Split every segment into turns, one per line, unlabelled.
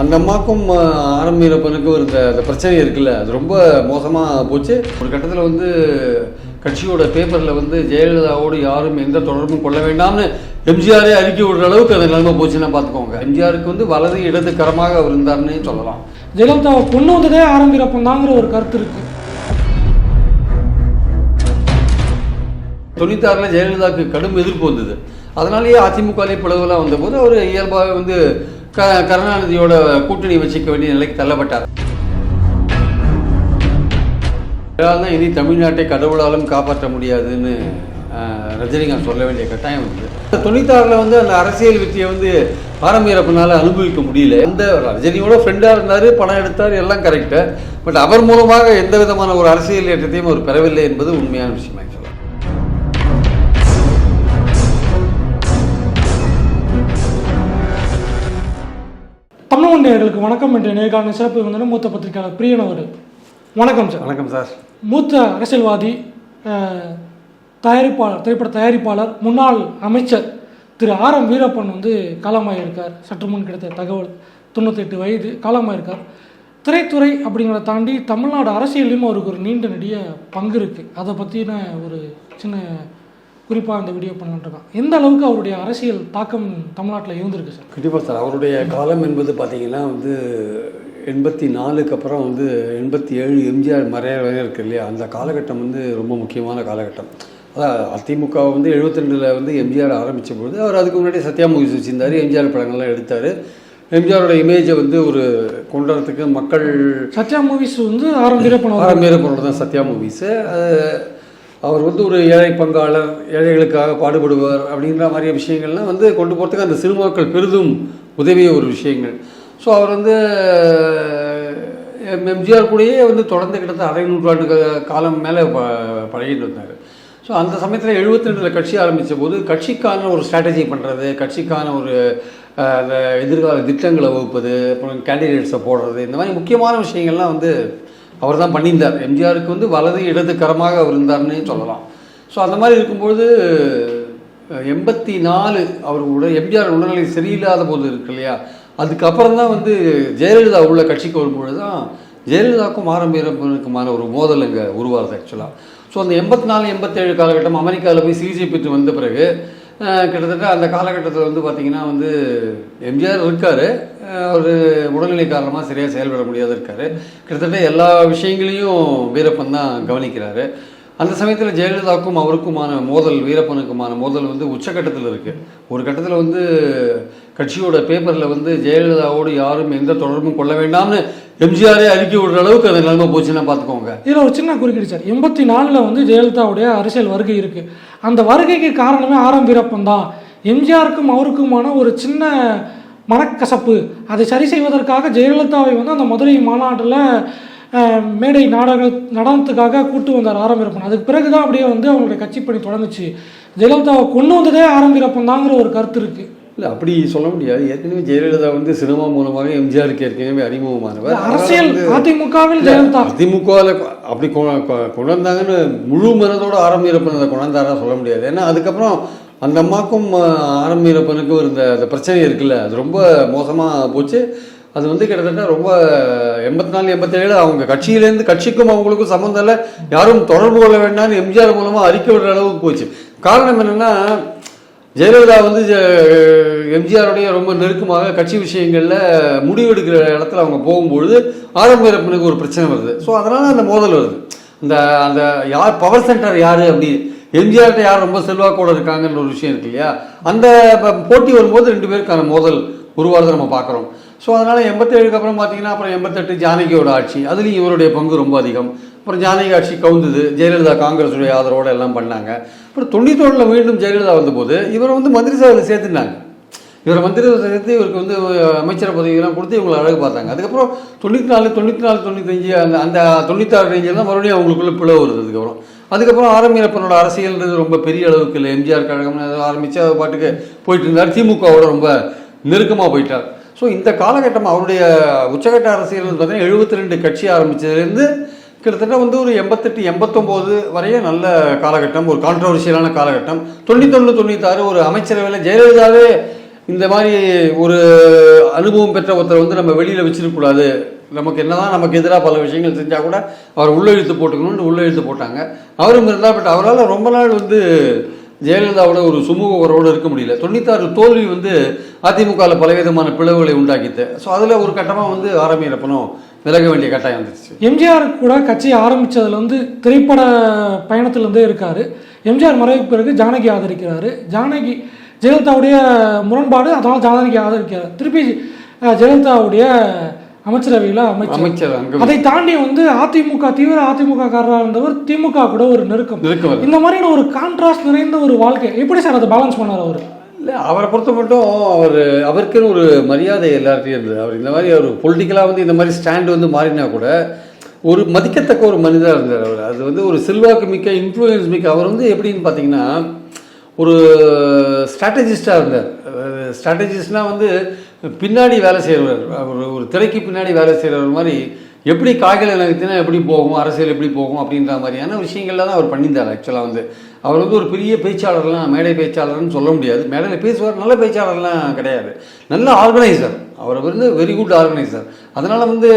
அந்த அம்மாக்கும் ஆரம் வீரப்பனுக்கும் இருந்த அந்த பிரச்சனை இருக்குல்ல. அது ரொம்ப மோசமாக போச்சு. ஒரு கட்டத்தில் வந்து கட்சியோட பேப்பரில் வந்து ஜெயலலிதாவோடு யாரும் எந்த தொடர்பும் கொள்ள வேண்டாம்னு எம்ஜிஆரே அறிக்கை விடுற அளவுக்கு அந்த நிலைமை போச்சுன்னா பார்த்துக்கோங்க. எம்ஜிஆருக்கு வந்து வலது இடது கரமாக அவர் இருந்தார்னே சொல்லலாம்.
ஜெயலலிதாவை கொண்டு வந்ததே ஆரம்பிரப்பம் தாங்கிற ஒரு கருத்து இருக்கு.
தொண்ணூத்தாறில் ஜெயலலிதாவுக்கு கடும் எதிர்ப்பு வந்தது. அதனாலேயே அதிமுகலே பிளவுலாம் வந்தபோது அவர் இயல்பாகவே வந்து க கருணாநிதியோட கூட்டணி வச்சுக்க வேண்டிய நிலைக்கு தள்ளப்பட்டார். தான் இனி தமிழ்நாட்டை கடவுளாலும் காப்பாற்ற முடியாதுன்னு ரஜினிகாந்த் சொல்ல வேண்டிய கட்டாயம் வந்து. தொண்ணூத்தாறில் வந்து அந்த அரசியல் வெற்றியை வந்து ஆரம்பியறப்பனால அனுபவிக்க முடியல. அந்த ரஜினியோட ஃப்ரெண்டாக இருந்தார் பணம் எடுத்தார் எல்லாம் கரெக்டாக பட் அவர் மூலமாக எந்த விதமான ஒரு அரசியல் ஏற்றத்தையும் அவர் பெறவில்லை என்பது உண்மையான விஷயம் ஆக்சுவலாக
தமிழ் நேயர்களுக்கு வணக்கம் என்ற நேர்காணல் சிறப்பு வந்து மூத்த பத்திரிகையாளர் பிரியன் அவர்கள் வணக்கம் சார்.
வணக்கம் சார்.
மூத்த அரசியல்வாதி தயாரிப்பாளர் திரைப்பட தயாரிப்பாளர் முன்னாள் அமைச்சர் திரு ஆர் எம் வீரப்பன் வந்து காலமாயிருக்கார். சற்று முன் கிடைத்த தகவல் தொண்ணூத்தெட்டு வயது காலமாயிருக்கார். திரைத்துறை அப்படிங்கிறத தாண்டி தமிழ்நாடு அரசியல்லையும் அவருக்கு ஒரு நீண்ட நெடிய பங்கு இருக்குது அதை பற்றின ஒரு சின்ன குறிப்பாக இந்த வீடியோ பண்ணிட்டுருக்கோம் எந்த அளவுக்கு அவருடைய அரசியல் தாக்கம் தமிழ்நாட்டில் இருந்திருக்கு சார்?
கண்டிப்பாக சார். அவருடைய காலம் என்பது பார்த்தீங்கன்னா வந்து எண்பத்தி நாலுக்கு அப்புறம் வந்து எண்பத்தி ஏழு எம்ஜிஆர் மறைய இருக்கு இல்லையா? அந்த காலகட்டம் வந்து ரொம்ப முக்கியமான காலகட்டம். அதான் அதிமுக வந்து 72 வந்து எம்ஜிஆர் ஆரம்பித்த பொழுது அவர் அதுக்கு முன்னாடி சத்யா மூவிஸ் வச்சிருந்தார் எம்ஜிஆர் படங்கள்லாம் எடுத்தார். எம்ஜிஆரோட இமேஜை வந்து ஒரு கொண்டு வரத்துக்கு மக்கள்
சத்யா மூவிஸ் வந்து ஆர் எம் வீரப்பன் அவர்கள்
ஆரம்பிக்கிற பொருள் தான் சத்யா மூவிஸு அவர் வந்து ஒரு ஏழை பங்காளர் ஏழைகளுக்காக பாடுபடுவார் அப்படின்ற மாதிரி விஷயங்கள்லாம் வந்து கொண்டு போகிறதுக்கு அந்த சினிமாக்கள் பெரிதும் உதவிய ஒரு விஷயங்கள். ஸோ அவர் வந்து எம் எம்ஜிஆர் கூடயே வந்து தொடர்ந்து கிட்டத்தட்ட அரை நூற்றாண்டு காலம் மேலே ப பழகிட்டு வந்தார் ஸோ அந்த சமயத்தில் 72 ரெண்டில் கட்சி ஆரம்பித்த போது கட்சிக்கான ஒரு ஸ்ட்ராட்டஜி பண்ணுறது கட்சிக்கான ஒரு அந்த எதிர்கால திட்டங்களை வகுப்பது அப்புறம் கேண்டிடேட்ஸை போடுறது இந்த மாதிரி முக்கியமான விஷயங்கள்லாம் வந்து அவர் தான் பண்ணியிருந்தார். எம்ஜிஆருக்கு வந்து வலது இடது கரமாக அவர் இருந்தார்னே சொல்லலாம். ஸோ அந்த மாதிரி இருக்கும்பொழுது எண்பத்தி நாலு அவர் உட எம்ஜிஆர் உடல்நிலை சரியில்லாத போது இருக்கு இல்லையா? அதுக்கப்புறம் தான் வந்து ஜெயலலிதா உள்ள கட்சிக்கு வரும்பொழுது தான் ஜெயலலிதாவுக்கும் ஆரம்பீரப்பனுக்குமான ஒரு மோதல் இங்கே உருவாகுது ஆக்சுவலாக ஸோ அந்த எண்பத்தி நாலு எண்பத்தேழு காலகட்டம் அமெரிக்காவில் போய் சிகிச்சை பெற்று வந்த பிறகு கிட்டத்தட்ட அந்த காலகட்டத்தில் வந்து பார்த்திங்கன்னா வந்து எம்ஜிஆர் இருக்கார். அவர் உடல்நிலை காரணமாக சரியாக செயல்பட முடியாத இருக்கார். கிட்டத்தட்ட எல்லா விஷயங்களையும் வீரப்பன் தான் கவனிக்கிறாரு. அந்த சமயத்தில் ஜெயலலிதாவுக்கும் அவருக்குமான மோதல் வீரப்பனுக்குமான மோதல் வந்து உச்சக்கட்டத்தில் இருக்குது ஒரு கட்டத்தில் வந்து கட்சியோட பேப்பரில் வந்து ஜெயலலிதாவோடு யாரும் எந்த தொடர்பும் கொள்ள வேண்டாம்னு எம்ஜிஆரே அறிக்கை விடுற அளவுக்கு அந்த நிலைமை போச்சுன்னா பார்த்துக்கோங்க.
இதில் ஒரு சின்ன குறுக்கீடு சார். எண்பத்தி நாலில் வந்து ஜெயலலிதாவுடைய அரசியல் வருகை இருக்குது அந்த வருகைக்கு காரணமே ஆரம் வீரப்பன் தான். எம்ஜிஆருக்கும் அவருக்குமான ஒரு சின்ன மனக்கசப்பு. அதை சரி செய்வதற்காக ஜெயலலிதாவை வந்து அந்த மதுரை மாநாட்டில் மேடை நாடக நடனத்துக்காக கூட்டு வந்தார் ஆரம்பிரப்பன் அதுக்கு பிறகு தான் அப்படியே வந்து அவங்களுடைய கட்சி பணி தொடங்குச்சு. ஜெயலலிதாவை கொண்டு வந்ததே ஆரம் தாங்கிற ஒரு கருத்து இருக்குது
இல்லை அப்படி சொல்ல முடியாது. ஏற்கனவே ஜெயலலிதா வந்து சினிமா மூலமாக எம்ஜிஆருக்கு ஏற்கனவே அறிமுகமானவர்.
அரசியல் அதிமுகவில் ஜெயலலிதா.
அதிமுகவில் அப்படி கொ- கொ- கொண்டு வந்தாங்கன்னு முழு மனதோட ஆரம்பீரப்பன் அதை கொண்டாந்தாரா சொல்ல முடியாது. ஏன்னா அதுக்கப்புறம் அந்த அம்மாக்கும் ஆரம்பீரப்பனுக்கும் இருந்த அந்த பிரச்சனை இருக்குல்ல. அது ரொம்ப மோசமாக போச்சு. அது வந்து கிட்டத்தட்ட ரொம்ப எண்பத்தி நாலு எண்பத்தேழு அவங்க கட்சியிலேருந்து கட்சிக்கும் அவங்களுக்கும் சம்மந்தம் இல்லை. யாரும் தொடர்பு கொள்ள வேண்டாம்னு எம்ஜிஆர் மூலமாக அறிக்கை விடுற அளவுக்கு போச்சு. காரணம் என்னென்னா ஜெயலலிதா வந்து எம்ஜிஆருடைய ரொம்ப நெருக்கமாக கட்சி விஷயங்களில் முடிவெடுக்கிற இடத்துல அவங்க போகும்பொழுது ஆரம்பரப்பனுக்கு ஒரு பிரச்சனை வருது. ஸோ அதனால் அந்த மோதல் வருது. இந்த அந்த யார் பவர் சென்டர் யார் அப்படி எம்ஜிஆர்கிட்ட யார் ரொம்ப செல்வாக்கோடு இருக்காங்கன்ற ஒரு விஷயம் இருக்கு இல்லையா? அந்த போட்டி வரும்போது ரெண்டு பேருக்கான மோதல் உருவாகிறத நம்ம பார்க்குறோம். ஸோ அதனால் எண்பத்தேழுக்கு அப்புறம் பார்த்தீங்கன்னா அப்புறம் எண்பத்தெட்டு ஜானகியோட ஆட்சி. அதுலேயும் இவருடைய பங்கு ரொம்ப அதிகம். அப்புறம் ஜானகி ஆட்சி கவுந்தது ஜெயலலிதா காங்கிரஸுடைய ஆதரவோடு எல்லாம் பண்ணாங்க. அப்புறம் தொண்ணூத்தொன்னில் மீண்டும் ஜெயலலிதா வந்தபோது இவரை வந்து மந்திரி சபையில் சேர்த்துனாங்க இவரை மந்திரி சேர்த்து இவருக்கு வந்து அமைச்சர் பதவியெல்லாம் கொடுத்து இவங்களை அழகு பார்த்தாங்க. அதுக்கப்புறம் தொண்ணூற்றி நாலு தொண்ணூற்றி நாலு தொண்ணூத்தஞ்சு அந்த அந்த தொண்ணூத்தாறு ரேஞ்சில் தான் மறுபடியும் அவங்களுக்குள்ள பிளவு வருது அதுக்கப்புறம் அதுக்கப்புறம் ஆரம்பியப்பனோட அரசியல்ன்றது ரொம்ப பெரிய அளவுக்கு இல்லை. எம்ஜிஆர் கழகம்னு ஏதோ ஆரம்பித்து பாட்டுக்கு போயிட்டு இருந்தார். திமுகவோட ரொம்ப நெருக்கமாக போயிட்டார். ஸோ இந்த காலகட்டம் அவருடைய உச்சகட்ட அரசியல் வந்து பார்த்தீங்கன்னா எழுபத்தி ரெண்டு கட்சி ஆரம்பித்ததுலேருந்து கிட்டத்தட்ட வந்து ஒரு எண்பத்தெட்டு எண்பத்தொம்போது வரையும் நல்ல காலகட்டம் ஒரு கான்ட்ரவர்ஷியலான காலகட்டம். தொண்ணூத்தொன்று தொண்ணூத்தாறு ஒரு அமைச்சரவையில் ஜெயலலிதாவே இந்த மாதிரி ஒரு அனுபவம் பெற்ற ஒருத்தர் வந்து நம்ம வெளியில் வச்சிருக்கக்கூடாது நமக்கு என்னதான் நமக்கு எதிராக பல விஷயங்கள் செஞ்சால் கூட அவர் உள்ளெழுத்து போட்டுக்கணும்னு உள்ளெழுத்து போட்டாங்க. அவரும் இருந்தால் பட் அவரால் ரொம்ப நாள் வந்து ஜெயலலிதாவோட ஒரு சுமூக உறவோடு இருக்க முடியல. தொண்ணூத்தாறு தோல்வி வந்து அதிமுகவில் பலவிதமான பிளவுகளை உண்டாக்கிட்டு. ஸோ அதில் ஒரு கட்டமாக வந்து ஆரம்பிக்கிறப்பனும் விலக வேண்டிய கட்டாயம் வந்துருச்சு.
எம்ஜிஆர் கூட கட்சியை ஆரம்பித்ததுலேருந்து திரைப்பட பயணத்துலேருந்தே இருக்கார். எம்ஜிஆர் மறைவுக்கு பிறகு ஜானகி ஆதரிக்கிறாரு. ஜானகி ஜெயலலிதாவுடைய முரண்பாடு அதனால் ஜானகி ஆதரிக்கிறார். திருப்பி ஜெயலலிதாவுடைய அமைச்சரவையில் அமைச்சர். அதை தாண்டி வந்து அதிமுக தீவிர அதிமுக காரராக இருந்தவர் திமுக கூட ஒரு நெருக்கம். இந்த மாதிரியான ஒரு கான்ட்ராஸ்ட் நிறைந்த ஒரு வாழ்க்கை. எப்படி சார் அதை பேலன்ஸ் பண்ணார் அவர்?
இல்லை அவரை பொறுத்த மட்டும் அவர் அவருக்குன்னு ஒரு மரியாதை எல்லார்ட்டையும் இருந்தது. அவர் இந்த மாதிரி ஒரு பொலிட்டிக்கலாக வந்து இந்த மாதிரி ஸ்டாண்ட் வந்து மாறினா கூட ஒரு மதிக்கத்தக்க ஒரு மனிதராக இருந்தார் அவர். அது வந்து ஒரு செல்வாக்கு மிக்க இன்ஃப்ளூயன்ஸ் மிக்க. அவர் வந்து எப்படின்னு பார்த்தீங்கன்னா ஒரு ஸ்ட்ராட்டஜிஸ்டாக இருந்தார். ஸ்ட்ராட்டஜிஸ்ட்னால் வந்து பின்னாடி வேலை செய்கிறவர் ஒரு ஒரு திரைக்கு பின்னாடி வேலை செய்கிறவர் மாதிரி எப்படி காய்களை நகர்த்தினா எப்படி போகும் அரசியல் எப்படி போகும் அப்படின்ற மாதிரியான விஷயங்கள்ல தான் அவர் பண்ணியிருந்தார். ஆக்சுவலாக வந்து அவர் வந்து ஒரு பெரிய பேச்சாளர்லாம் மேடை பேச்சாளர்னு சொல்ல முடியாது. மேடையில் பேசுவார் நல்ல பேச்சாளர்லாம் கிடையாது. நல்ல ஆர்கனைசர் அவர் வந்து வெரி குட் ஆர்கனைசர் அதனால் வந்து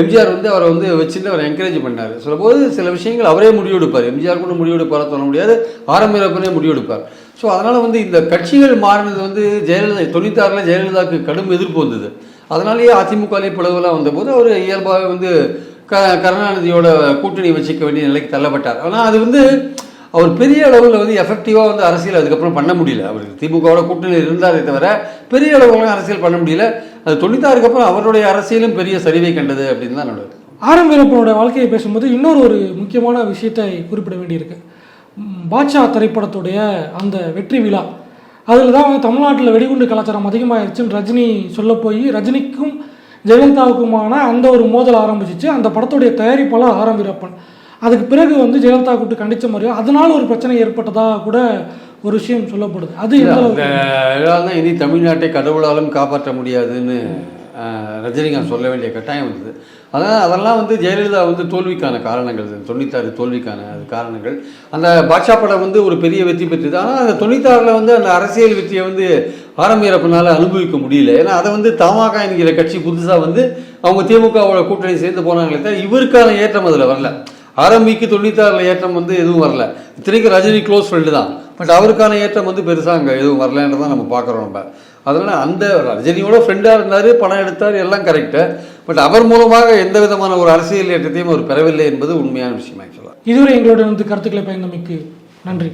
எம்ஜிஆர் வந்து அவரை வந்து வச்சுட்டு அவர் என்கரேஜ் பண்ணார். சொல்லும்போது சில விஷயங்கள் அவரே முடிவெடுப்பார். எம்ஜிஆர் கூட முடிவெடுப்பார சொல்ல முடியாது. ஆரம்பிரப்பனே முடிவெடுப்பார். ஸோ அதனால் வந்து இந்த கட்சிகள் மாறினது வந்து ஜெயலலிதா தொண்ணூத்தாறில் ஜெயலலிதாவுக்கு கடும் எதிர்ப்பு வந்தது. அதனாலேயே அதிமுகலே பிளவுலாம் வந்தபோது அவர் இயல்பாகவே வந்து க கருணாநிதியோட கூட்டணி வச்சுக்க வேண்டிய நிலைக்கு தள்ளப்பட்டார். ஆனால் அது வந்து அவர் பெரிய அளவில் வந்து எஃபெக்டிவாக வந்து அரசியல் அதுக்கப்புறம் பண்ண முடியல. அவர் திமுகவோட கூட்டணியில் இருந்தாரே தவிர பெரிய அளவில் அரசியல் பண்ண முடியல. அது தொண்ணூத்தாறுக்கு அப்புறம் அவருடைய அரசியலும் பெரிய சரிவை கண்டது அப்படின்னு தான் நடக்குது
ஆரம்ப வீரப்பனோட வாழ்க்கையை பேசும்போது இன்னொரு ஒரு முக்கியமான விஷயத்தை குறிப்பிட வேண்டியிருக்கு. பாட்ஷா திரைப்படத்துடைய அந்த வெற்றி விழா. அதில் தான் வந்து தமிழ்நாட்டில் வெடிகுண்டு கலாச்சாரம் அதிகமாகிடுச்சுன்னு ரஜினி சொல்ல போய் ரஜினிக்கும் ஜெயலலிதாவுக்குமான அந்த ஒரு மோதல் ஆரம்பிச்சிச்சு. அந்த படத்துடைய தயாரிப்பாளர் ஆரம் வீரப்பன். அதுக்கு பிறகு வந்து ஜெயலலிதா கூப்பிட்டு கண்டிச்ச மாதிரியோ அதனால ஒரு பிரச்சனை ஏற்பட்டதா கூட ஒரு விஷயம் சொல்லப்படுது. அது
தான் இனி தமிழ்நாட்டை கடவுளாலும் காப்பாற்ற முடியாதுன்னு ரஜினிகாந்த் சொல்ல வேண்டிய கட்டாயம் வந்தது. அதனால் அதெல்லாம் வந்து ஜெயலலிதா வந்து தோல்விக்கான காரணங்கள் தொண்ணூத்தாறு தோல்விக்கான அது காரணங்கள். அந்த பாட்ஷா படம் வந்து ஒரு பெரிய வெற்றி பெற்றது. ஆனால் அந்த தொண்ணூத்தாறில் வந்து அந்த அரசியல் வெற்றியை வந்து ஆரம்பிக்கிறப்பனால அனுபவிக்க முடியல. ஏன்னா அதை வந்து தமாக என்கிற கட்சி புதுசாக வந்து அவங்க திமுகவோட கூட்டணி சேர்ந்து போனாங்களே தவிர இவருக்கான ஏற்றம் அதில் வரல. ஆரம்பிக்கு தொண்ணூத்தாறில் ஏற்றம் வந்து எதுவும் வரல. இத்தனைக்கும் ரஜினி க்ளோஸ் ஃப்ரெண்டு தான். பட் அவருக்கான ஏற்றம் வந்து பெருசாக அங்கே எதுவும் வரலன்றதான் நம்ம பார்க்குறோம் நம்ம. அதனால் அந்த ரஜினியோட ஃப்ரெண்டாக இருந்தார் பணம் எடுத்தார் எல்லாம் கரெக்டு பட் அவர் மூலமாக எந்த விதமான ஒரு அரசியல் ஏற்றத்தையும் அவர் பெறவில்லை என்பது உண்மையான விஷயம் ஆக்சுவலாக
இதுவரை எங்களோட வந்து கருத்துக்களை பயந்தமைக்கு நன்றி.